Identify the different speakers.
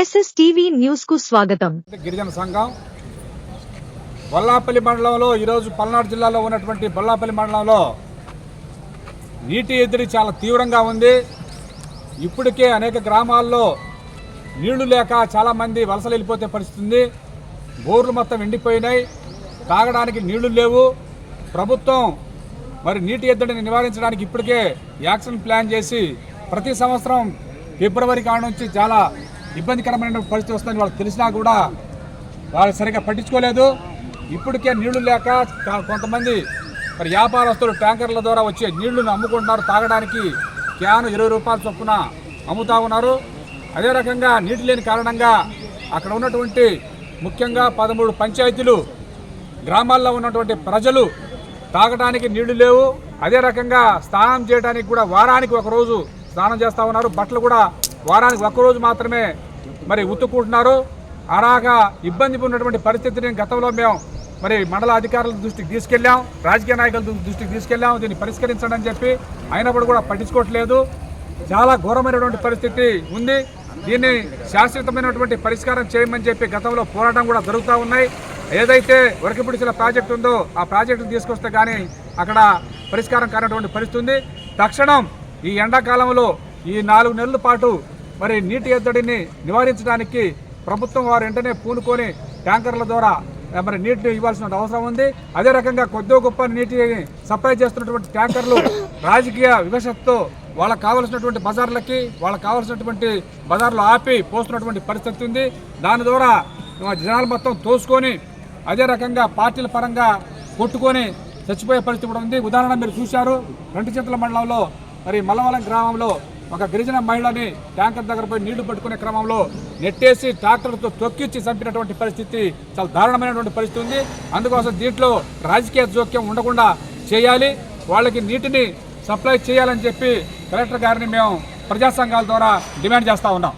Speaker 1: SS TV న్యూస్కు స్వాగతం.
Speaker 2: గిరిజన సంఘం బొల్లాపల్లి మండలంలో ఈరోజు పల్నాడు జిల్లాలో ఉన్నటువంటి బొల్లాపల్లి మండలంలో నీటి ఎద్దడి చాలా తీవ్రంగా ఉంది. ఇప్పటికే అనేక గ్రామాల్లో నీళ్ళు లేక చాలామంది వలసలు వెళ్ళిపోతే పరిస్థితుంది బోర్లు మొత్తం ఎండిపోయినాయి. తాగడానికి నీళ్ళు లేవు. ప్రభుత్వం మరి నీటి ఎద్దడిని నివారించడానికి ఇప్పటికే యాక్షన్ ప్లాన్ చేసి ప్రతి సంవత్సరం ఫిబ్రవరి కాడ నుంచి చాలా ఇబ్బందికరమైన పరిస్థితి వస్తుందని వాళ్ళకి తెలిసినా కూడా వాళ్ళు సరిగ్గా పట్టించుకోలేదు. ఇప్పటికే నీళ్ళు లేక కొంతమంది మరి వ్యాపారస్తులు ట్యాంకర్ల ద్వారా వచ్చే నీళ్ళను అమ్ముకుంటున్నారు. తాగడానికి క్యాను ఇరవై రూపాయల చొప్పున అమ్ముతా ఉన్నారు. అదే రకంగా నీటి లేని కారణంగా అక్కడ ఉన్నటువంటి ముఖ్యంగా పదమూడు పంచాయతీలు గ్రామాల్లో ఉన్నటువంటి ప్రజలు తాగడానికి నీళ్ళు లేవు. అదే రకంగా స్నానం చేయడానికి కూడా వారానికి ఒకరోజు స్నానం చేస్తూ ఉన్నారు. బట్టలు కూడా వారానికి ఒక్కరోజు రోజు మాత్రమే మరి ఉత్తుకుంటున్నారు అలాగా ఇబ్బంది ఉన్నటువంటి పరిస్థితిని గతంలో మేము మరి మండల అధికారుల దృష్టికి తీసుకెళ్ళాం రాజకీయ నాయకుల దృష్టికి తీసుకెళ్ళాం దీన్ని పరిష్కరించండి అని చెప్పి అయినప్పుడు కూడా పట్టించుకోవట్లేదు. చాలా ఘోరమైనటువంటి పరిస్థితి ఉంది. దీన్ని శాశ్వతమైనటువంటి పరిష్కారం చేయమని చెప్పి గతంలో పోరాటం కూడా జరుగుతూ ఉన్నాయి. ఏదైతే వరకపిడిచిన ప్రాజెక్టు ఉందో ఆ ప్రాజెక్టు తీసుకొస్తే కానీ అక్కడ పరిష్కారం కానటువంటి పరిస్థితి ఉంది. తక్షణం ఈ ఎండాకాలంలో ఈ నాలుగు నెలల పాటు మరి నీటి ఎద్దడిని నివారించడానికి ప్రభుత్వం వారు వెంటనే పూనుకొని ట్యాంకర్ల ద్వారా మరి నీటిని ఇవ్వాల్సిన అవసరం ఉంది. అదే రకంగా కొద్ది గొప్ప నీటిని సప్లై చేస్తున్నటువంటి ట్యాంకర్లు రాజకీయ వివశతో వాళ్ళకి కావలసినటువంటి బజార్లకి వాళ్ళకి కావలసినటువంటి బజార్లు ఆపి పోస్తున్నటువంటి పరిస్థితి ఉంది. దాని ద్వారా ఆ, జనాలు మొత్తం తోసుకొని అదే రకంగా పార్టీల పరంగా కొట్టుకొని చచ్చిపోయే పరిస్థితి కూడా ఉంది. ఉదాహరణ మీరు చూశారు. రెండు చేతుల మండలంలో మరి మల్లవలం గ్రామంలో ఒక గిరిజన మహిళని ట్యాంకర్ దగ్గర పోయి నీళ్ళు పట్టుకునే క్రమంలో నెట్టేసి ట్రాక్టర్తో తొక్కిచ్చి చంపినటువంటి పరిస్థితి చాలా దారుణమైనటువంటి పరిస్థితి ఉంది. అందుకోసం దీంట్లో రాజకీయ జోక్యం ఉండకుండా చేయాలి. వాళ్ళకి నీటిని సప్లై చేయాలని చెప్పి కలెక్టర్ గారిని మేము ప్రజా సంఘాల ద్వారా డిమాండ్ చేస్తూ ఉన్నాం.